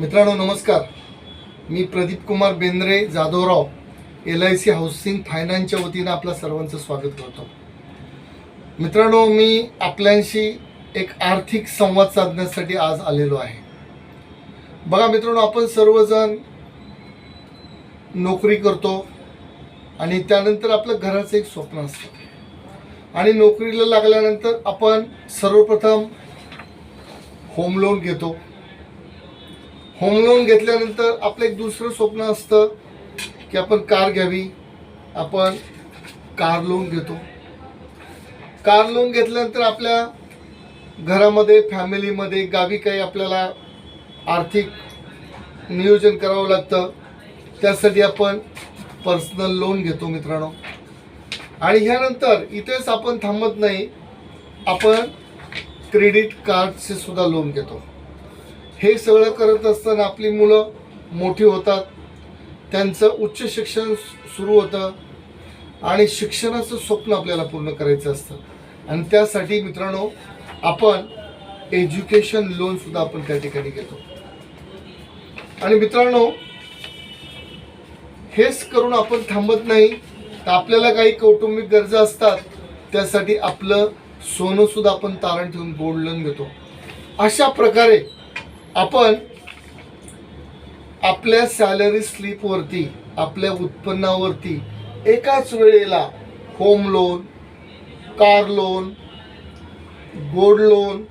मित्रांनो नमस्कार. मी Pradeep Kumar Bendre Jadhavrao L I C housing फायनान्सच्या वतीनं आपल्या सर्वांचं स्वागत करतो. मित्रांनो मी आपल्याशी एक आर्थिक संवाद साधण्यासाठी आज आलेलो आहे. बघा मित्रांनो आपण सर्वजण नोकरी करतो आणि त्यानंतर आपलं घराचं एक स्वप्न असतं. आणि नोकरीला लागल्यानंतर आपण सर्वप्रथम होम लोन घेतो. होम लोन घेतल्यानंतर आपलं एक दुसरं स्वप्न असतं की आपण कार घ्यावी. आपण कार लोन घेतो. कार लोन घेतल्यानंतर आपल्या घरामध्ये फॅमिलीमध्ये गावी काही आपल्याला आर्थिक नियोजन करावं लागतं. त्यासाठी आपण पर्सनल लोन घेतो मित्रांनो. आणि ह्यानंतर इथेच आपण थांबत नाही. आपण क्रेडिट कार्डचे सुद्धा लोन घेतो. हे सगळं करत असताना आपली मुलं मोठी होतात. त्यांचं उच्च शिक्षण सुरू होतं. आणि शिक्षणाचं स्वप्न आपल्याला पूर्ण करायचं असतं. आणि त्यासाठी मित्रांनो आपण एज्युकेशन लोनसुद्धा आपण त्या ठिकाणी घेतो. आणि मित्रांनो हेच करून आपण थांबत नाही. तर आपल्याला काही कौटुंबिक गरजा असतात. त्यासाठी आपलं सोनंसुद्धा आपण तारण ठेवून गोल्ड लोन घेतो. अशा प्रकारे आपण आपल्या सॅलरी स्लिपवरती आपल्या उत्पन्नावरती एकाच वेळेला home loan car loan gold loan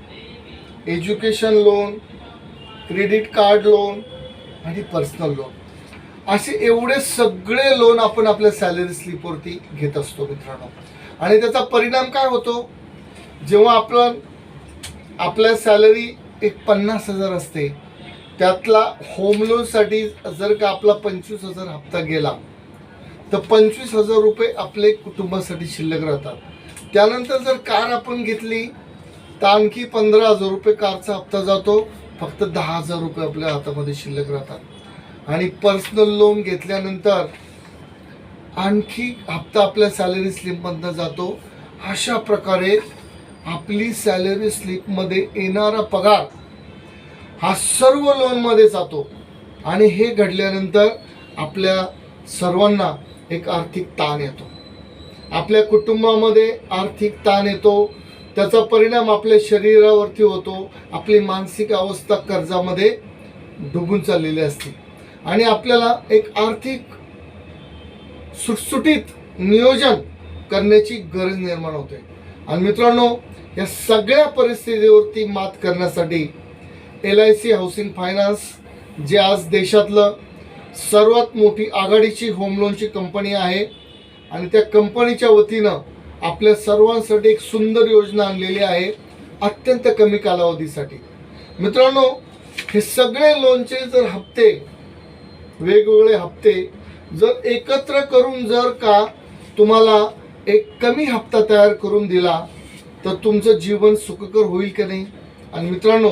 education loan credit card loan आणि पर्सनल लोन असे एवढे सगळे लोन आपण आपल्या सॅलरी स्लिपवरती घेत असतो मित्रांनो. आणि त्याचा परिणाम काय होतो? जेव्हा आपण आपल्या सॅलरी एक पन्नास हजार असते. त्यातला होम लोनसाठी जर का आपला पंचवीस हजार हप्ता गेला तर पंचवीस हजार रुपये आपले कुटुंबासाठी शिल्लक राहतात. त्यानंतर जर कार आपण घेतली तर आणखी पंधरा हजार रुपये कारचा हप्ता जातो. फक्त दहा हजार रुपये आपल्या हातामध्ये शिल्लक राहतात. आणि पर्सनल लोन घेतल्यानंतर आणखी हप्ता आपल्या सॅलरी स्लिपमधनं जातो. अशा प्रकारे आपली सॅलरी स्लिपमध्ये येणारा पगार हा सर्व लोनमध्ये जातो. आणि हे घडल्यानंतर आपल्या सर्वांना एक आर्थिक ताण येतो. आपल्या कुटुंबामध्ये आर्थिक ताण येतो. त्याचा परिणाम आपल्या शरीरावरती होतो. आपली मानसिक अवस्था कर्जामध्ये डुबून चाललेली असते. आणि आपल्याला एक आर्थिक सुटसुटीत नियोजन करण्याची गरज निर्माण होते. आणि मित्रांनो या सगळ्या परिस्थितीवरती मात करण्यासाठी L I C housing finance जे आज देशातलं सर्वात मोठी आघाडीची होम लोनची कंपनी आहे आणि त्या कंपनीच्या वतीनं आपल्या सर्वांसाठी एक सुंदर योजना आणलेली आहे अत्यंत कमी कालावधीसाठी. मित्रांनो हे सगळे लोनचे जर हप्ते वेगवेगळे हप्ते जर एकत्र करून जर का तुम्हाला एक कमी हप्ता तयार करून दिला तर तुमचं जीवन सुखकर होईल की नाही? आणि मित्रांनो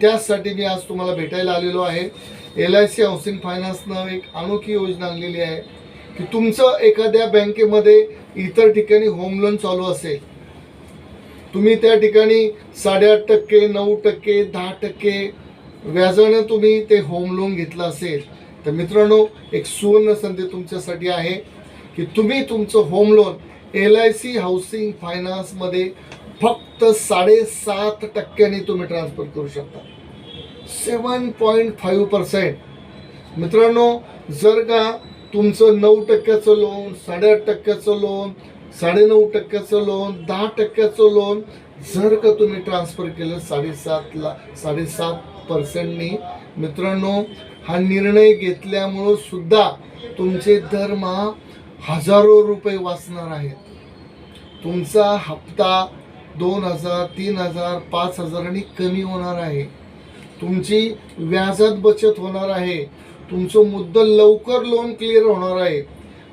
त्यासाठी मी आज तुम्हाला भेटायला आलेलो आहे. एल आय सी हाऊसिंग फायनान्सनं एक अनोखी योजना आणलेली आहे की तुमचं एखाद्या बँकेमध्ये इतर ठिकाणी होम लोन चालू असेल तुम्ही त्या ठिकाणी साडेआठ टक्के नऊ टक्के दहा टक्के व्याजानं तुम्ही ते होम लोन घेतलं असेल. तर मित्रांनो एक सुवर्ण संधी तुमच्यासाठी आहे की तुम्ही तुमचं home loan L I C housing फायनान्समध्ये फक्त साडेसात टक्क्यांनी तुम्ही ट्रान्सफर करू शकता. सेवन पॉईंट फाईव्ह पर्सेंट मित्रांनो जर का तुमचं नऊ टक्क्याचं लोन साडेआठ टक्क्याचं लोन साडेनऊ टक्क्याचं लोन दहा टक्क्याचं लोन जर का तुम्ही ट्रान्सफर केलं साडेसातला साडेसात पर्सेंटनी मित्रांनो हा निर्णय घेतल्यामुळं सुद्धा तुमचे दरमहा हजारो रुपये वाचणार आहेत. तुमचा हप्ता दोन हजार तीन हजार पाच हजारांनी कमी होणार आहे. तुमची व्याजात बचत होणार आहे. तुमचं मुद्दल लवकर लोन क्लिअर होणार आहे.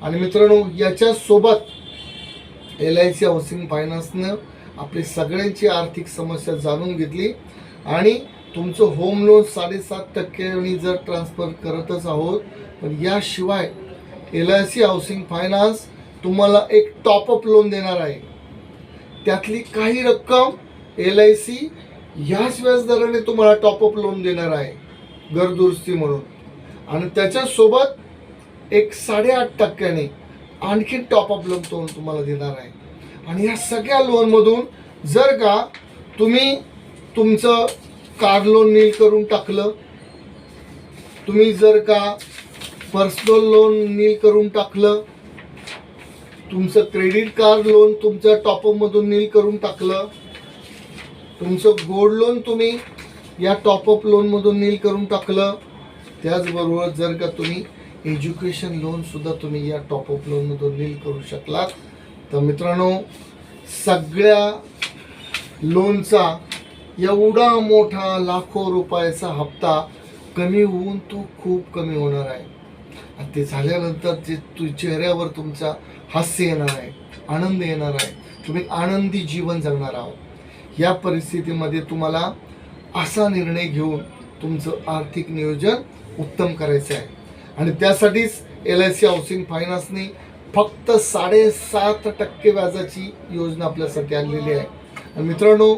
आणि मित्रांनो याच्यासोबत एल आय सी हाऊसिंग फायनान्सनं आपली सगळ्यांची आर्थिक समस्या जाणून घेतली. आणि तुमचं होम लोन साडेसात टक्क्यांनी जर ट्रान्सफर करतच आहोत पण याशिवाय L I C housing finance तुम्हाला एक टॉपअप लोन देणार आहे. त्यातली काही रक्कम एल आय सी ह्याच व्याजदराने तुम्हाला टॉपअप लोन देणार आहे. घर दुरुस्ती म्हणून. आणि त्याच्यासोबत एक साडेआठ टक्क्याने आणखी टॉपअप लोन तो तुम्हाला देणार आहे. आणि या सगळ्या लोनमधून जर का तुम्ही तुमचं कार लोन नील करून टाकलं तुम्ही जर का पर्सनल लोन नील करून टाकलं. तुमचं क्रेडिट कार्ड लोन तुमच्या टॉपअपमधून नील करून टाकलं. तुमचं गोल्ड लोन तुम्ही या टॉपअप लोनमधून नील करून टाकलं. त्याचबरोबर जर का तुम्ही एज्युकेशन लोनसुद्धा तुम्ही या टॉपअप लोनमधून नील करू शकलात. तर मित्रांनो सगळ्या लोनचा एवढा मोठा लाखो रुपयाचा हप्ता कमी होऊन तो खूप कमी होणार आहे. आणि ते झाल्यानंतर जे तु चेहऱ्यावर तुमचा हास्य येणार आहे आनंद येणार आहे. तुम्ही आनंदी जीवन जगणार आहोत. या परिस्थितीमध्ये तुम्हाला असा निर्णय घेऊन तुमचं आर्थिक नियोजन उत्तम करायचं आहे. आणि त्यासाठीच एल आय सी हाऊसिंग फायनान्सने फक्त साडेसात टक्के व्याजाची योजना आपल्यासाठी आणलेली आहे. आणि मित्रांनो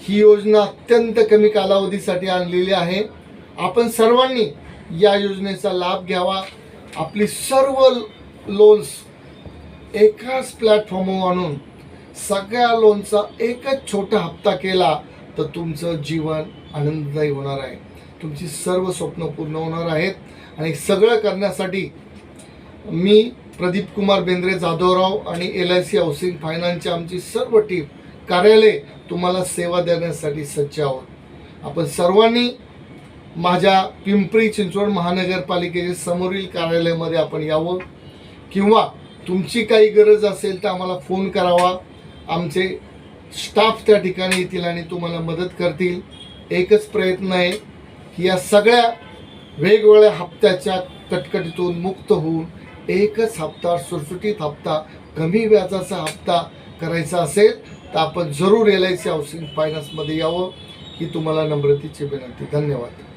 ही योजना अत्यंत कमी कालावधीसाठी आणलेली आहे. आपण सर्वांनी या योजनेचा लाभ घ्यावा. आपली सर्व लोन्स एकाच प्लॅटफॉर्मवर आणून सगळ्या लोनचा एकच छोटा हप्ता केला तर तुमचं जीवन आनंददायी होणार आहे. तुमची सर्व स्वप्न पूर्ण होणार आहेत. आणि सगळं करण्यासाठी मी प्रदीप कुमार बेंद्रे जाधवराव आणि एल आय सी हाऊसिंग फायनान्सची आमची सर्व टीम कार्यालय तुम्हाला सेवा देण्यासाठी सज्ज आहोत. आपण सर्वांनी माझ्या पिंपरी चिंचवड महानगरपालिकेच्या समोरील कार्यालयामध्ये आपण यावं. किंवा तुमची काही गरज असेल तर आम्हाला फोन करावा. आमचे स्टाफ त्या ठिकाणी येतील आणि तुम्हाला मदत करतील. एकच प्रयत्न आहे की या सगळ्या वेगवेगळ्या हप्त्याच्या कटकटीतून मुक्त होऊन एकच हप्ता सुटसुटीत हप्ता कमी व्याजाचा हप्ता करायचा असेल तर आपण जरूर एल आय सी हाऊसिंग फायनान्समध्ये यावं. ही तुम्हाला नम्रतेची विनंती. धन्यवाद.